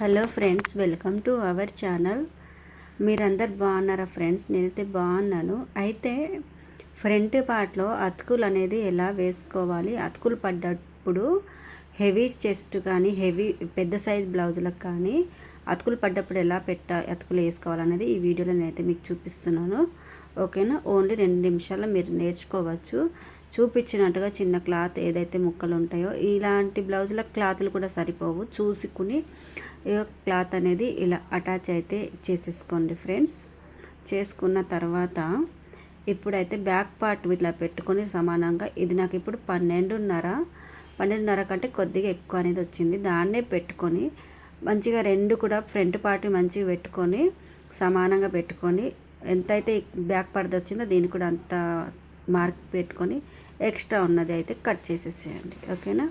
Hello friends welcome to our channel. మీరందరు బాగున్నారా friends? నేనైతే బాగున్నాను. అయితే ఫ్రంట్ పార్ట్లో అతుకులు అనేది ఎలా వేసుకోవాలి? అతుకులు పడ్డప్పుడు హెవీ చెస్ట్ కానీ హెవీ పెద్ద సైజ్ బ్లౌజులకు కానీ అతుకులు పడ్డప్పుడు ఎలా పెట్ట అతుకులు వేసుకోవాలనేది ఈ వీడియోలో నేనైతే మీకు చూపిస్తున్నాను. ఓకేనా? ఓన్లీ రెండు నిమిషాల్లో మీరు నేర్చుకోవచ్చు. చూపించినట్టుగా చిన్న క్లాత్ ఏదైతే ముక్కలు ఉంటాయో ఇలాంటి బ్లౌజుల క్లాత్లు కూడా సరిపోవు. చూసుకుని క్లాత్ అనేది ఇలా అటాచ్ అయితే చేసేసుకోండి ఫ్రెండ్స్. చేసుకున్న తర్వాత ఇప్పుడైతే బ్యాక్ పార్ట్ ఇట్లా పెట్టుకొని సమానంగా ఇది నాకు ఇప్పుడు పన్నెండున్నర పన్నెండున్నర కంటే కొద్దిగా ఎక్కువ అనేది వచ్చింది. దాన్నే పెట్టుకొని మంచిగా రెండు కూడా ఫ్రంట్ పార్ట్ మంచిగా పెట్టుకొని సమానంగా పెట్టుకొని ఎంతైతే బ్యాక్ పార్ట్ వచ్చిందో దీన్ని కూడా అంత మార్క్ పెట్టుకొని ఎక్స్ట్రా ఉన్నది అయితే కట్ చేసేసేయండి. ఓకేనా?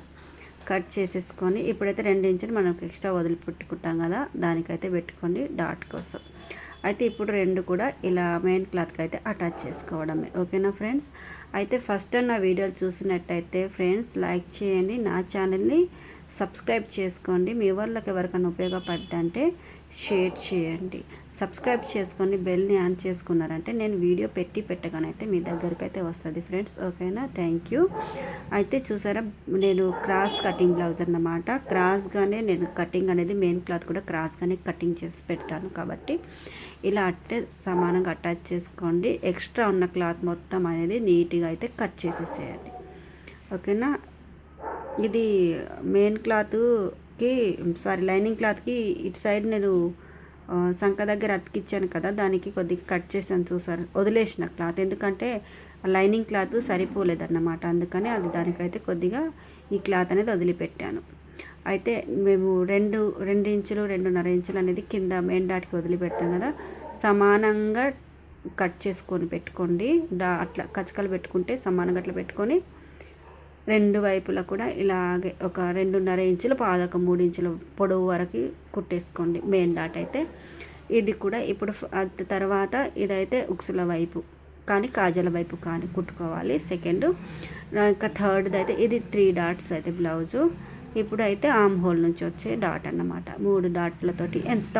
కట్ చేసేసుకొని ఇప్పుడైతే రెండు ఇంచులు మనం ఎక్స్ట్రా వదిలి పెట్టుకుంటాం కదా దానికైతే పెట్టుకోండి డాట్ కోసం. అయితే ఇప్పుడు రెండు కూడా ఇలా మెయిన్ క్లాత్కి అయితే అటాచ్ చేసుకోవడమే. ఓకేనా ఫ్రెండ్స్? అయితే ఫస్ట్ నా వీడియోలు చూసినట్టయితే ఫ్రెండ్స్ లైక్ చేయండి. నా ఛానల్ని సబ్స్క్రైబ్ చేసుకోండి. మీ వాళ్ళకి ఎవరికైనా ఉపయోగపడుతుందంటే షేర్ చేయండి. సబ్స్క్రైబ్ చేసుకొని బెల్ని ఆన్ చేసుకున్నారంటే నేను వీడియో పెట్టి పెట్టగానైతే మీ దగ్గరికి అయితే వస్తుంది. ఫ్రెండ్స్ ఓకేనా? Thank you. అయితే చూసారా నేను క్రాస్ కటింగ్ బ్లౌజ్ అన్నమాట. క్రాస్గానే నేను కటింగ్ అనేది మెయిన్ క్లాత్ కూడా క్రాస్గానే కటింగ్ చేసి పెడతాను కాబట్టి ఇలా అట్టే సమానంగా అటాచ్ చేసుకోండి. ఎక్స్ట్రా ఉన్న క్లాత్ మొత్తం అనేది నీట్గా అయితే కట్ చేసేసేయండి. ఓకేనా? ఇది మెయిన్ క్లాత్కి సారీ లైనింగ్ క్లాత్కి ఇటు సైడ్ నేను సంఖ దగ్గర అతికిచ్చాను కదా దానికి కొద్దిగా కట్ చేసాను చూసారు. వదిలేసిన క్లాత్ ఎందుకంటే లైనింగ్ క్లాత్ సరిపోలేదన్నమాట. అందుకని అది దానికైతే కొద్దిగా ఈ క్లాత్ అనేది వదిలిపెట్టాను. అయితే మేము రెండు రెండు ఇంచులు రెండున్నర ఇంచులు అనేది కింద మెయిన్ డాట్కి వదిలిపెడతాం కదా సమానంగా కట్ చేసుకొని పెట్టుకోండి. డా అట్లా కచకలు పెట్టుకుంటే సమానంగా అట్లా పెట్టుకొని రెండు వైపులా కూడా ఇలాగే ఒక రెండున్నర ఇంచులు పాదక మూడు ఇంచుల పొడవు వరకు కుట్టేసుకోండి మెయిన్ డాట్ అయితే. ఇది కూడా ఇప్పుడు తర్వాత ఇదైతే ఉక్సుల వైపు కానీ కాజల వైపు కానీ కుట్టుకోవాలి సెకండ్. ఇంకా థర్డ్ది అయితే ఇది త్రీ డాట్స్ అయితే బ్లౌజు. ఇప్పుడు అయితే ఆమ్ హోల్ నుంచి వచ్చే డాట్ అన్నమాట. మూడు డాట్లతోటి ఎంత